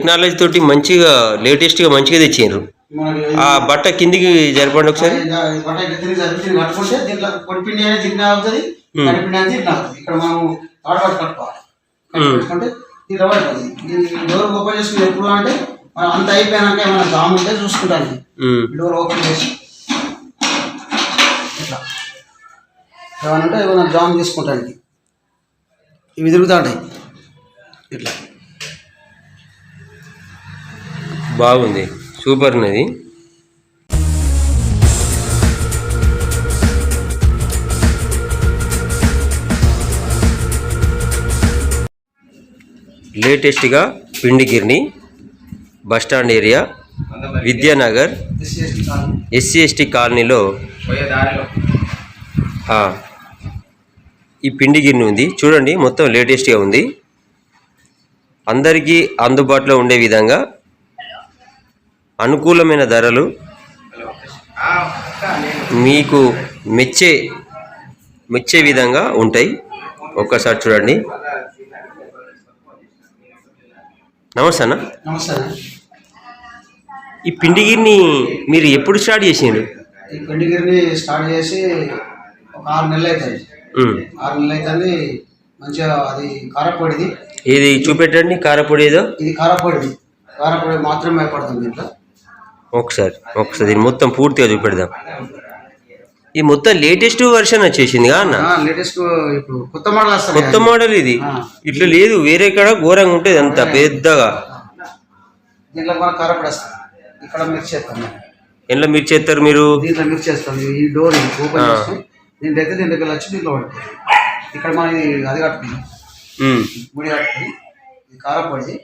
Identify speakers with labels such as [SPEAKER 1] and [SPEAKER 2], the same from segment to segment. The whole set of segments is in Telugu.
[SPEAKER 1] టెక్నాలజీ తోటి మంచిగా లేటెస్ట్గా మంచిగా తెచ్చిండ్రు. ఆ బట్ట కిందికి జరపండి ఒకసారి.
[SPEAKER 2] బట్ట కట్టుకుంటే దీంట్లో పొడిపిండి అనేది దిగ్న అవుతుంది
[SPEAKER 1] మ్మ్.
[SPEAKER 2] కడిపిండి అనేది దిగ్న అవుతుంది. ఇక్కడ మనం తాడబడి కట్టుకోవాలి.
[SPEAKER 1] మ్మ్.
[SPEAKER 2] కట్టుకుంటే దీంట్లో పడుతుంది. ఈ డోర్ ఓపెన్ చేసుకుని ఎప్పుడు అంటే మనం అంత ఏమైనా జామ్ ఉంటే చూసుకుంటాను డోర్ ఓపెన్ చేసి ఇట్లా. ఏమైనా ఉంటే ఏమైనా జామ్ తీసుకుంటానికి ఇవి తిరుగుతూ ఉంటాయి ఇట్లా.
[SPEAKER 1] బాగుంది. సూపర్ ఉన్నది. లేటెస్ట్గా పిండిగిరిని bus stand area Vidyanagar
[SPEAKER 2] SC
[SPEAKER 1] ST కాలనీలో ఈ పిండి గిన్నె ఉంది. చూడండి మొత్తం లేటెస్ట్గా ఉంది. అందరికీ అందుబాటులో ఉండే విధంగా అనుకూలమైన ధరలు మీకు మెచ్చే మెచ్చే విధంగా ఉంటాయి. ఒక్కసారి చూడండి. నమస్తే అన్న.
[SPEAKER 2] నమస్తే
[SPEAKER 1] ఈ పిండి గిన్నె మీరు ఎప్పుడు స్టార్ట్ చేసిండ్రు?
[SPEAKER 2] ఈ పెండిగిరిని స్టార్ట్ చేసి ఒక ఆరు నెలలు అవుతుంది. ఆరు నెలలు అవుతుంది మంచిగా అది కారపొడిది.
[SPEAKER 1] ఇది చూపెట్టండి కారపొడి ఏదో?
[SPEAKER 2] ఇది కారపొడిది. కారపొడి మాత్రమే పడుతుంది దీంట్లో.
[SPEAKER 1] ఒకసారి ఒకసారి. దీన్ని మొత్తం పూర్తిగా చూపెడదాం. ఈ మొత్తం లేటెస్ట్ వర్షన్ వచ్చేసింది కా అన్న
[SPEAKER 2] లేటెస్ట్ ఇప్పుడు కొత్త మోడల్ వస్తుంది
[SPEAKER 1] కొత్త మోడల్ ఇది. ఇట్లా లేదు వేరే కాడ ఘోరంగా ఉంటుంది అంత పెద్దగా.
[SPEAKER 2] దీంట్లో మన కారపొడి వస్తుంది. ఇక్కడ మిక్స్ చేస్తాం మేము.
[SPEAKER 1] ఎండ్ల మీరు చేస్తారు మీరు?
[SPEAKER 2] దీంట్లో మిక్స్ చేస్తాం. ఈ డోర్ ఓపెన్ చేస్తాం దీంట్లో అయితే దీంట్లోకి వెళ్ళి వచ్చి దీంట్లో పడుతుంది. ఇక్కడ మనం అది కట్టుకుంది ముడి కట్టుకుని కారపొడి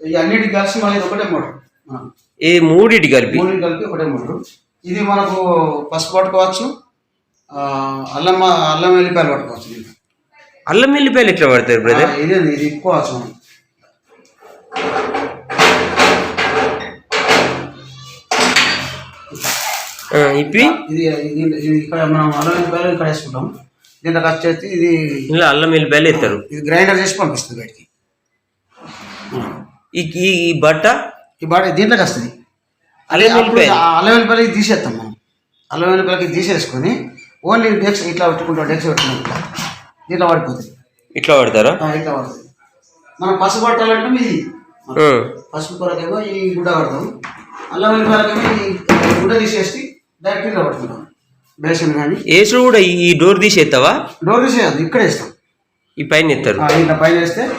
[SPEAKER 2] ఈ అన్నిటికి కలిసి మళ్ళీ ఒకటే మోడల్
[SPEAKER 1] ఈ మూడిటి కలిపి?
[SPEAKER 2] కలిపి ఒకటే మూడు. ఇది మనకు పసుపు పట్టుకోవచ్చు అల్లం అల్లం వెల్లిపాయలు పట్టుకోవచ్చు దీంట్లో.
[SPEAKER 1] అల్లం వెల్లిపాయలు ఎట్లా పడతారు బ్రదర్
[SPEAKER 2] ఇది ఇది ఎక్కువచ్చు మనం
[SPEAKER 1] ఇప్పి?
[SPEAKER 2] ఇది ఇక్కడ మనం అల్లం వెల్లిపాయలు ఇక్కడ వేసుకుంటాం. దీంట్లోకి వచ్చేసి ఇది
[SPEAKER 1] ఇలా అల్లం వెల్లిపాయలు ఎత్తారు
[SPEAKER 2] ఇది గ్రైండర్ చేసి పంపిస్తుంది బయటికి.
[SPEAKER 1] ఈ బట్ట
[SPEAKER 2] ఈ బాడీ దీంట్లోకి వస్తుంది. ఆ అల్లం వెల్లిపాయలకి తీసేస్తాం మనం. అల్లం వెల్లిపాయలకి తీసేసుకొని ఓన్లీ డెక్స్ ఇట్లా పెట్టుకుంటాం డెక్స్ పెట్టుకుంటాం ఇట్లా దీంట్లో పడిపోతుంది.
[SPEAKER 1] ఇట్లా పడతారా?
[SPEAKER 2] ఇట్లా పడుతుంది. మనం పసుపు పట్టాలంటే మీది. పసుపు కొరకేమో ఈ గుడ్డ పడతాం అల్లం వెల్లిపాయలకేమో ఈ గుడ్డ తీసేసి డైరెక్ట్ ఇట్లా పట్టుకుంటాం. బేసన్ కానీ.
[SPEAKER 1] ఏసుడు కూడా ఈ- డోర్ తీసి ఎత్తావా
[SPEAKER 2] డోర్ తీసేయద్దు ఇక్కడ వేస్తాం.
[SPEAKER 1] ఈ పైన ఎత్తారు.
[SPEAKER 2] ఇట్లా పైన వేస్తే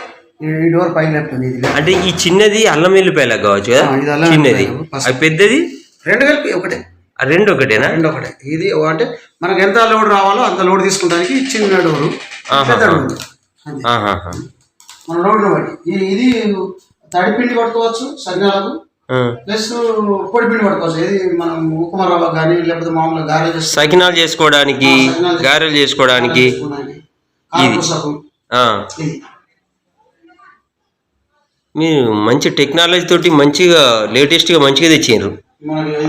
[SPEAKER 2] ఈ- డోర్ పైన లేపుతుంది ఇది.
[SPEAKER 1] అంటే ఈ చిన్నది అల్లం వెల్లిపాయలకు కావచ్చు కదా?
[SPEAKER 2] ఆ, ఇది అల్లం
[SPEAKER 1] చిన్నది.
[SPEAKER 2] వెల్లిపాయలు, పసుపు.
[SPEAKER 1] అది పెద్దది?
[SPEAKER 2] రెండు కలిపి ఒకటే.
[SPEAKER 1] ఆ రెండు ఒకటేనా?
[SPEAKER 2] రెండు ఒకటే. ఇది అంటే మనకు ఎంత లోడ్ రావాలో అంత లోడ్ తీసుకోవడానికి చిన్న డోరు.
[SPEAKER 1] ఆహా.
[SPEAKER 2] పెద్ద డోరు. అంతే.
[SPEAKER 1] ఆహాహా.
[SPEAKER 2] మన లోడ్ను బట్టి ఈ- ఇది తడిపిండి పట్టుకోవచ్చు సజ్ఞాలకు
[SPEAKER 1] ఆ.
[SPEAKER 2] ప్లస్ పొడి పిండి పట్టుకోవచ్చు. ఏది మనం ఉప్మా రవ్వ కానీ లేకపోతే మామూలుగా గారెలు చేసుకో-
[SPEAKER 1] సకినాలు చేసుకోవడానికి
[SPEAKER 2] సకినాలు
[SPEAKER 1] గారెలు చేసుకోవడానికి. ఆ.
[SPEAKER 2] ఇది.
[SPEAKER 1] మీరు మంచి టెక్నాలజీ తోటి మంచిగా లేటెస్ట్గా మంచిగా తెచ్చిండ్రు.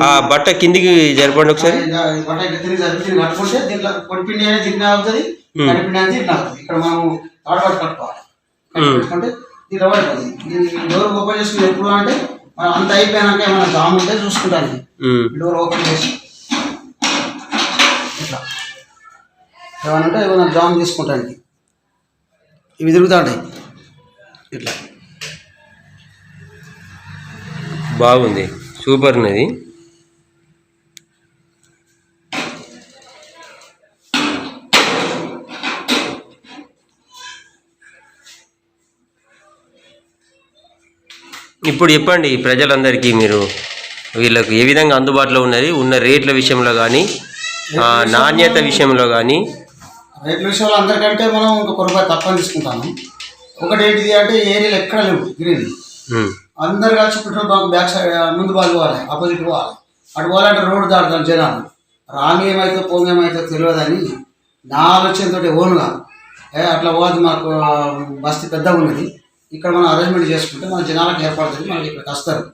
[SPEAKER 1] ఆ బట్ట కిందికి జరపండి ఒకసారి.
[SPEAKER 2] బట్ట కట్టుకుంటే దీంట్లో అనేది అవుతుంది అనేది అవుతుంది ఇక్కడ మనం కట్టుకోవాలి. కట్టుకుంటే డోర్ ఓపెన్ చేసుకుని ఎప్పుడు అంటే మనం అంత ఏమైనా జామ్ ఉంటే చూసుకుంటానికి
[SPEAKER 1] ఉమ్.
[SPEAKER 2] డోర్ ఓపెన్ చేసి ఇట్లా. ఏమైనా ఉంటే ఏమైనా జామ్ తీసుకుంటానికి. ఇవి తిరుగుతూ ఉంటాయి. ఇట్లా.
[SPEAKER 1] బాగుంది. సూపర్ ఉన్నది. ఇప్పుడు చెప్పండి ప్రజలందరికీ మీరు వీళ్ళకి ఏ విధంగా అందుబాటులో ఉన్నది ఉన్న రేట్ల విషయంలో కానీ నాణ్యత విషయంలో కానీ
[SPEAKER 2] రేట్ల విషయంలో అందరికంటే మనం ఇంకొక రూపాయి తక్కువ తీసుకుంటాము. ఒకటి ఏంటిది అంటే ఏరియాలో ఎక్కడ లేవు గ్రీన్. అందరు కలిసి పెట్రోల్ బంక్ బ్యాక్ సైడ్ ముందు బాగా పోవాలి ఆపోజిట్ పోవాలి. అటు పోవాలంటే రోడ్డు దాడతారు జనాలు. రాంగ్ ఏమైతే పోంగ్ ఏమైతే తెలియదని నా ఆలోచనతో ఓన్గా. ఏ అట్లా పోదు మాకు బస్తీ పెద్దగా ఉన్నది. ఇక్కడ మనం అరేంజ్మెంట్ చేసుకుంటే మన జనాలకు ఏర్పడుతుంది మనకి ఇక్కడికి వస్తారు.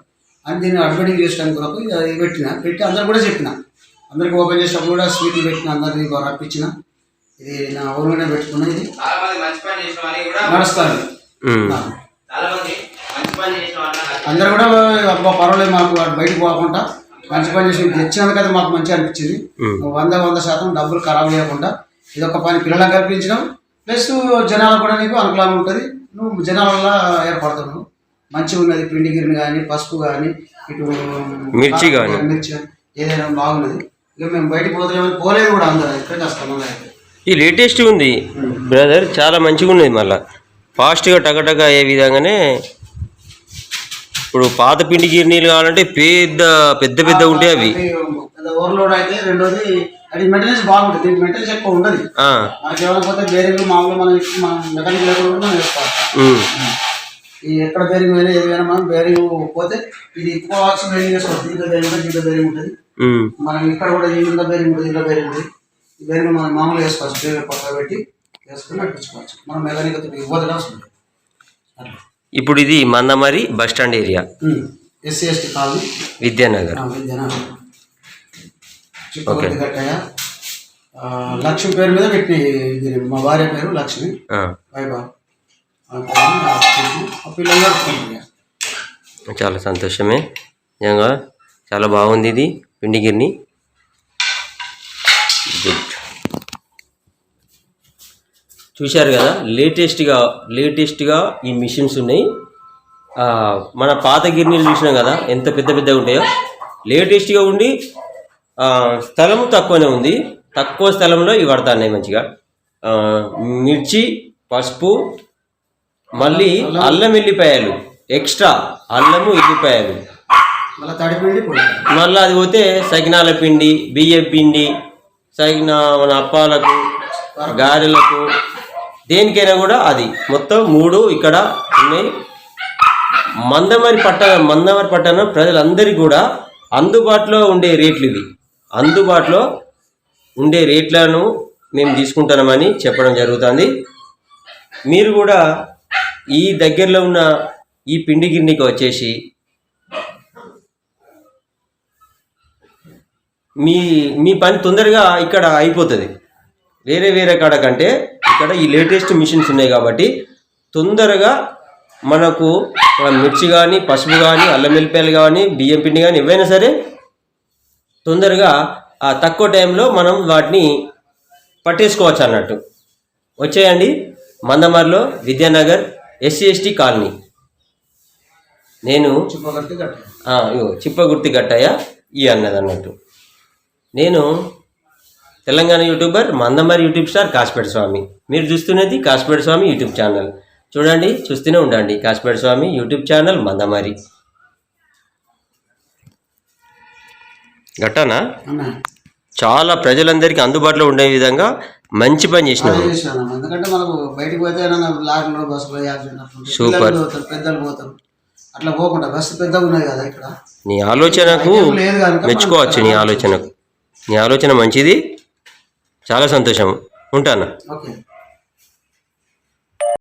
[SPEAKER 2] అని దీన్ని అడ్వర్టైజ్ చేయడానికి కొరకు ఇది పెట్టిన. పెట్టి అందరు కూడా చెప్పిన. అందరికి ఓపెన్ చేసినప్పుడు కూడా స్వీట్లు పెట్టిన అందరినీ రప్పించిన ఇది నా ఓన్గానే పెట్టుకున్నా ఇది
[SPEAKER 3] చాలా మంది మంచి పని చేసిన వాళ్ళని కూడా
[SPEAKER 2] నడుస్తాను. అందరు కూడా అబ్బా పర్వాలేదు మాకు బయటకు పోకుండా మంచి పని చేసి తెచ్చినందుకు అయితే మాకు మంచిగా అనిపించింది. వంద వంద శాతం డబ్బులు ఖరాబ్ చేయకుండా ఇది ఒక పని పిల్లలకు కల్పించడం ప్లస్ జనాలకు కూడా నీకు అనుకూలంగా ఉంటుంది. నువ్వు జనాల వల్ల ఏర్పడుతున్నావు. మంచిగా ఉన్నది పిండి గిరిని కానీ పసుపు కానీ ఇటు
[SPEAKER 1] మిర్చి గాని.
[SPEAKER 2] మిర్చి ఏదైనా బాగున్నది. ఇక మేము బయటకు పోతలేమని పోలేదు కూడా అందరూ ఇక్కడికి వస్తాం
[SPEAKER 1] ఈ లేటెస్ట్ ఉంది బ్రదర్ చాలా మంచిగా ఉన్నది మళ్ళా. ఫాస్ట్గా టకటక అయ్యే విధంగానే ఇప్పుడు పాత పిండి గిర్నీలు కావాలంటే పెద్ద పెద్ద పెద్ద ఉంటాయి అవి.
[SPEAKER 2] ఓవర్లోడ్ అయితే రెండోది అది మెయింటెనెన్స్ బాగుంటుంది దీనికి మెయింటెనెన్స్ ఎక్కువ ఉండదు.
[SPEAKER 1] ఆ,
[SPEAKER 2] మనకి ఏమైనా బేరింగ్ మామూలుగా మనం మనం మెకానిక్ లేకుండా కూడా మనం వేసుకోవాలి ఈ ఎక్కడ బేరింగ్ పోయినా ఏది పోయినా మనం బేరింగ్ పోతే ఇది ఎక్కువ వాక్స్ బేరింగ్ వేసుకోవచ్చు దీంట్లో బేరింగ్ ఉంటుంది దీంట్లో బేరింగ్ ఉంటుంది.
[SPEAKER 1] ఉమ్.
[SPEAKER 2] మనం ఇక్కడ కూడా దీంట్లో బేరింగ్ ఉంటుంది దీంట్లో బేరింగ్ ఉంటుంది. ఈ బేరింగ్ మనం మామూలుగా వేసుకోవచ్చు బేరింగ్ పక్కన పెట్టి వేసుకుని నడిపించుకోవచ్చు. మనం మెకానిక్ ఇవ్వదు అవసరం లేదు.
[SPEAKER 1] ఇప్పుడు ఇది Mandamarri bus stand area.
[SPEAKER 2] SC ST colony
[SPEAKER 1] Vidyanagar.
[SPEAKER 2] Kattaiah Lakshmi పేరు మీద పెట్టి మా భార్య పేరు లక్ష్మి. వైభవ్.
[SPEAKER 1] చాలా సంతోషమే. నిజంగా చాలా బాగుంది ఇది పిండి గిర్ని గుడ్ చూశారు కదా లేటెస్ట్గా లేటెస్ట్గా ఈ మిషన్స్ ఉన్నాయి. మన పాత గిర్నీలు చూసినాం కదా ఎంత పెద్ద పెద్దగా ఉంటాయో. లేటెస్ట్గా ఉండి స్థలం తక్కువనే ఉంది. తక్కువ స్థలంలో ఇవి పడతాయి మంచిగా. మిర్చి పసుపు మళ్ళీ అల్లం ఎల్లిపాయలు ఎక్స్ట్రా అల్లము ఎల్లిపాయలు
[SPEAKER 2] మళ్ళీ
[SPEAKER 1] అది పోతే సకినాల పిండి బియ్యం పిండి సకిన మన అప్పాలకు గారెలకు దేనికైనా కూడా అది. మొత్తం మూడు ఇక్కడ ఉన్నాయి. మందమరి పట్టణ మందమరి పట్టణం ప్రజలందరికీ కూడా అందుబాటులో ఉండే రేట్లు ఇవి. అందుబాటులో ఉండే రేట్లను మేము తీసుకుంటున్నామని చెప్పడం జరుగుతుంది. మీరు కూడా ఈ దగ్గరలో ఉన్న ఈ పిండి గిన్నెకి వచ్చేసి మీ మీ పని తొందరగా ఇక్కడ అయిపోతుంది. వేరే వేరే కాడ కంటే ఇక్కడ ఈ లేటెస్ట్ మిషన్స్ ఉన్నాయి కాబట్టి తొందరగా మనకు మిర్చి కానీ పసుపు కానీ అల్లం వెల్లిపాయలు కానీ బియ్యం పిండి కానీ ఏవైనా సరే తొందరగా ఆ తక్కువ టైంలో మనం వాటిని పట్టేసుకోవచ్చు అన్నట్టు. వచ్చేయండి మందమర్లో విద్యానగర్ ఎస్సీ ఎస్టీ కాలనీ. నేను చిప్పగుర్తి గట్టయ్య ఈ అన్నది అన్నట్టు. నేను Telangana YouTuber Mandamarri YouTube star Kasipet Swamy. మీరు చూస్తున్నది కాసిపేట స్వామి యూట్యూబ్ ఛానల్. చూడండి చూస్తూనే ఉండండి. కాసిపేట స్వామి యూట్యూబ్ ఛానల్ మందమరి గట్టనా
[SPEAKER 2] అన్నా.
[SPEAKER 1] చాలా ప్రజలందరికీ అందుబాటులో ఉండే విధంగా మంచి పని చేసినావు
[SPEAKER 2] అదే చేసినాను ఎందుకంటే మనకు బయటకు పోతే ఏదైనా లారీలో బస్సులో యాక్సిడెంట్ అట్లుంటే
[SPEAKER 1] సూపర్.
[SPEAKER 2] పెద్దలు అట్లా పోకుండా బస్సు పెద్దగా ఉన్నాయి కదా ఇక్కడ?
[SPEAKER 1] నీ ఆలోచనకు మెచ్చుకోవచ్చు నీ ఆలోచనకు. నీ ఆలోచన మంచిది? చాలా సంతోషం. ఉంటాను